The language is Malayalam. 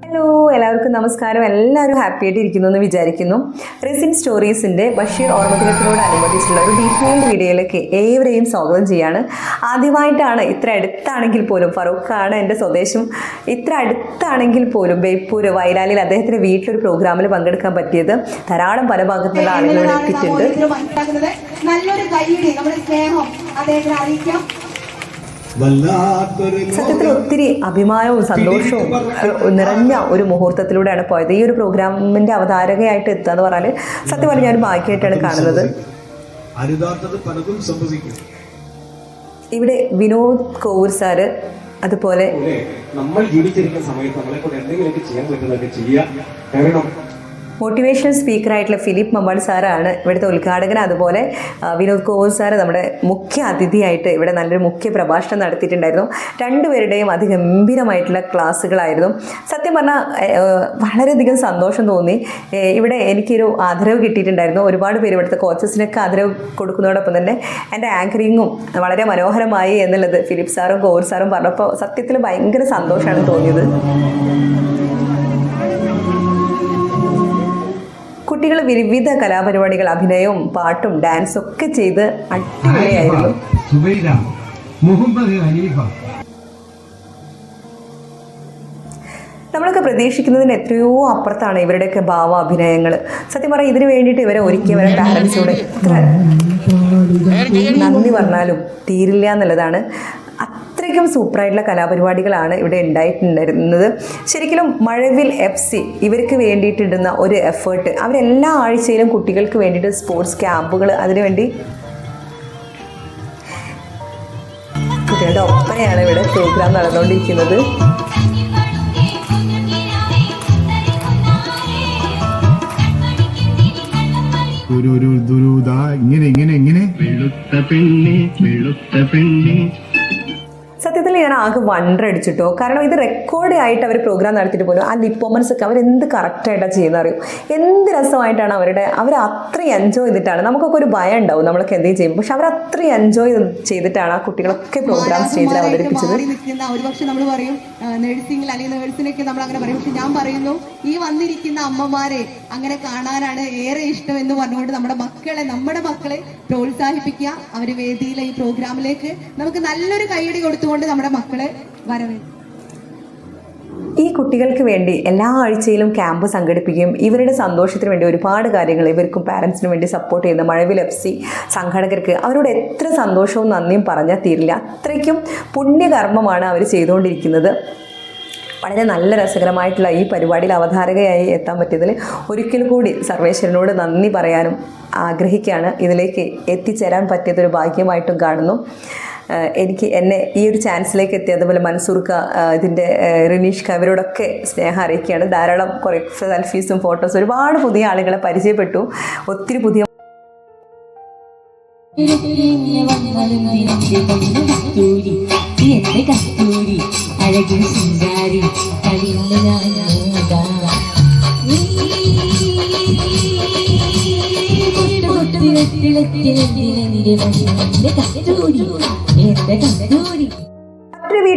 ഹലോ എല്ലാവർക്കും നമസ്കാരം. എല്ലാവരും ഹാപ്പി ആയിട്ട് ഇരിക്കുന്നു എന്ന് വിചാരിക്കുന്നു. റെസിൻ സ്റ്റോറീസിന്റെ ബഷീർ ഓർമ്മദിനത്തിനോടനുബന്ധിച്ചുള്ള ഒരു ഡീറ്റെയിൽഡ് വീഡിയോയിലേക്ക് ഏവരെയും സ്വാഗതം ചെയ്യാണ്. ആദ്യമായിട്ടാണ് ഇത്ര അടുത്താണെങ്കിൽ പോലും ഫറൂഖാണ് എന്റെ സ്വദേശം ഇത്ര അടുത്താണെങ്കിൽ പോലും ബേപ്പൂർ വയലാലിൽ അദ്ദേഹത്തിന്റെ വീട്ടിലൊരു പ്രോഗ്രാമിൽ പങ്കെടുക്കാൻ പറ്റിയത് ധാരാളം പല ഭാഗത്തുള്ള എത്തിയിട്ടുണ്ട്. നല്ലൊരു നമ്മുടെ സത്യത്തിൽ ഒത്തിരി അഭിമാനവും സന്തോഷവും നിറഞ്ഞ ഒരു മുഹൂർത്തത്തിലൂടെയാണ് പോയത്. ഈ ഒരു പ്രോഗ്രാമിന്റെ അവതാരകയായിട്ട് എത്തുക എന്ന് പറഞ്ഞാൽ സത്യം പറഞ്ഞാൽ ഞാൻ ഭാഗ്യമായിട്ടാണ് കാണുന്നത്. അരുതാത്തത് പലതും സംഭവിക്കും. ഇവിടെ വിനോദ് കോവൂർ സാറ് അതുപോലെ നമ്മൾ ജീവിച്ചിരിക്കുന്ന സമയത്ത് നമ്മളെ കൊണ്ട് എന്തെങ്കിലുമൊക്കെ ചെയ്യാൻ പറ്റുന്നതൊക്കെ ചെയ്യുക കാരണം മോട്ടിവേഷണൽ സ്പീക്കറായിട്ടുള്ള ഫിലിപ്പ് മമ്പാട് സാറാണ് ഇവിടുത്തെ ഉദ്ഘാടകൻ. അതുപോലെ വിനോദ് കോവൂർ സാറ് നമ്മുടെ മുഖ്യ അതിഥിയായിട്ട് ഇവിടെ നല്ലൊരു മുഖ്യ പ്രഭാഷണം നടത്തിയിട്ടുണ്ടായിരുന്നു. രണ്ടുപേരുടെയും അതിഗംഭീരമായിട്ടുള്ള ക്ലാസ്സുകളായിരുന്നു. സത്യം പറഞ്ഞാൽ വളരെയധികം സന്തോഷം തോന്നി. ഇവിടെ എനിക്കൊരു ആദരവ് കിട്ടിയിട്ടുണ്ടായിരുന്നു. ഒരുപാട് പേര് ഇവിടുത്തെ കോച്ചസിനൊക്കെ ആദരവ് കൊടുക്കുന്നതോടൊപ്പം തന്നെ എന്റെ ആങ്കറിങ്ങും വളരെ മനോഹരമായി എന്നുള്ളത് ഫിലിപ്പ് സാറും കോവൂർ സാറും പറഞ്ഞപ്പോൾ സത്യത്തിൽ ഭയങ്കര സന്തോഷമാണ് തോന്നിയത്. കുട്ടികൾ വിവിധ കലാപരിപാടികൾ അഭിനയവും പാട്ടും ഡാൻസും ഒക്കെ ചെയ്ത് അടിപൊളിയായിരുന്നു. മുഹമ്മദ് ഹനീഫ നമ്മളൊക്കെ പ്രതീക്ഷിക്കുന്നതിന് എത്രയോ അപ്പുറത്താണ് ഇവരുടെയൊക്കെ ഭാവ അഭിനയങ്ങൾ സത്യം പറയാം ഇതിനു വേണ്ടിയിട്ട് ഇവരെ ഒരുക്കിയവരെ പാരൻസിനോട് എത്ര നന്ദി പറഞ്ഞാലും തീരില്ല എന്നുള്ളതാണ്. അത്രയ്ക്കും സൂപ്പറായിട്ടുള്ള കലാപരിപാടികളാണ് ഇവിടെ ഉണ്ടായിട്ടുണ്ടായിരുന്നത്. ശരിക്കും മഴവിൽ എഫ് സി ഇവർക്ക് വേണ്ടിയിട്ടിടുന്ന ഒരു എഫേർട്ട് അവരെല്ലാ ആഴ്ചയിലും കുട്ടികൾക്ക് വേണ്ടിയിട്ട് സ്പോർട്സ് ക്യാമ്പുകൾ അതിനുവേണ്ടി കുട്ടികളുടെ ഒപ്പനയാണ് ഇവിടെ പ്രോഗ്രാം നടന്നുകൊണ്ടിരിക്കുന്നത്. ഒരു ഒരു ദുരൂത ഇങ്ങനെ ഇങ്ങനെ ഇങ്ങനെ. വെളുത്ത പെണ്ണെ വെളുത്ത പെണ്ണെ. സത്യത്തിൽ ഞാൻ ആകെ വണ്ടർ അടിച്ചിട്ടോ കാരണം ഇത് റെക്കോർഡ് ആയിട്ട് അവർ പ്രോഗ്രാം നടത്തിയിട്ട് പോലും ആ ലിപ്പോമൻസ് ഒക്കെ അവർ എന്ത് കറക്റ്റായിട്ടാണ് ചെയ്യുന്നത് അറിയും? എന്ത് രസമായിട്ടാണ് അവരുടെ അവർ അത്രയും എൻജോയ് ചെയ്തിട്ടാണ്. നമുക്കൊക്കെ ഒരു ഭയം ഉണ്ടാവും നമ്മളൊക്കെ എന്തെങ്കിലും ചെയ്യും. പക്ഷെ അവർ അത്രയും എൻജോയ് ചെയ്തിട്ടാണ് ആ കുട്ടികളൊക്കെ പ്രോഗ്രാം സ്റ്റേജിൽ അവതരിപ്പിച്ചത്. ഒരുപക്ഷെ നമ്മൾ പറയും നഴ്സിംഗിൽ അല്ലെങ്കിൽ നേഴ്സിനൊക്കെ നമ്മൾ അങ്ങനെ പറയും. പക്ഷെ ഞാൻ പറയുന്നു ഈ വന്നിരിക്കുന്ന അമ്മമാരെ അങ്ങനെ കാണാനാണ് ഏറെ ഇഷ്ടം എന്ന് പറഞ്ഞുകൊണ്ട് നമ്മുടെ മക്കളെ നമ്മുടെ മക്കളെ പ്രോത്സാഹിപ്പിക്കുക. അവർ വേദിയിലെ ഈ പ്രോഗ്രാമിലേക്ക് നമുക്ക് നല്ലൊരു കൈയടി കൊടുത്തുകൊണ്ട് നമ്മുടെ മക്കളെ വരവേൽക്കും ഈ കുട്ടികൾക്ക് വേണ്ടി എല്ലാ ആഴ്ചയിലും ക്യാമ്പ് സംഘടിപ്പിക്കുകയും ഇവരുടെ സന്തോഷത്തിന് വേണ്ടി ഒരുപാട് കാര്യങ്ങൾ ഇവർക്കും പാരൻസിനും വേണ്ടി സപ്പോർട്ട് ചെയ്യുന്ന മഴവിൽ എഫ് സി സംഘാടകർക്ക് അവരോട് എത്ര സന്തോഷവും നന്ദിയും പറഞ്ഞാൽ തീരില്ല. അത്രയ്ക്കും പുണ്യകർമ്മമാണ് അവർ ചെയ്തുകൊണ്ടിരിക്കുന്നത്. വളരെ നല്ല രസകരമായിട്ടുള്ള ഈ പരിപാടിയിൽ അവതാരകയായി എത്താൻ പറ്റിയതിൽ ഒരിക്കൽ കൂടി സർവേശ്വരനോട് നന്ദി പറയാനും ആഗ്രഹിക്കുകയാണ്. ഇതിലേക്ക് എത്തിച്ചേരാൻ പറ്റിയതൊരു ഭാഗ്യമായിട്ടും കാണുന്നു. എനിക്ക് എന്നെ ഈ ഒരു ചാൻസിലേക്ക് എത്തി. അതുപോലെ മൻസൂർക്ക ഇതിന്റെ റിനീഷ് കവരോടൊക്കെ സ്നേഹം അറിയിക്കുകയാണ്. ധാരാളം കുറേ സെൽഫീസും ഫോട്ടോസും ഒരുപാട് പുതിയ ആളുകളെ പരിചയപ്പെട്ടു. ഒത്തിരി പുതിയ കസ്തൂരി അഴകിൻ സുന്ദാരി കളിന്ന് കസ്തൂരി എന്റെ കസ്തൂരി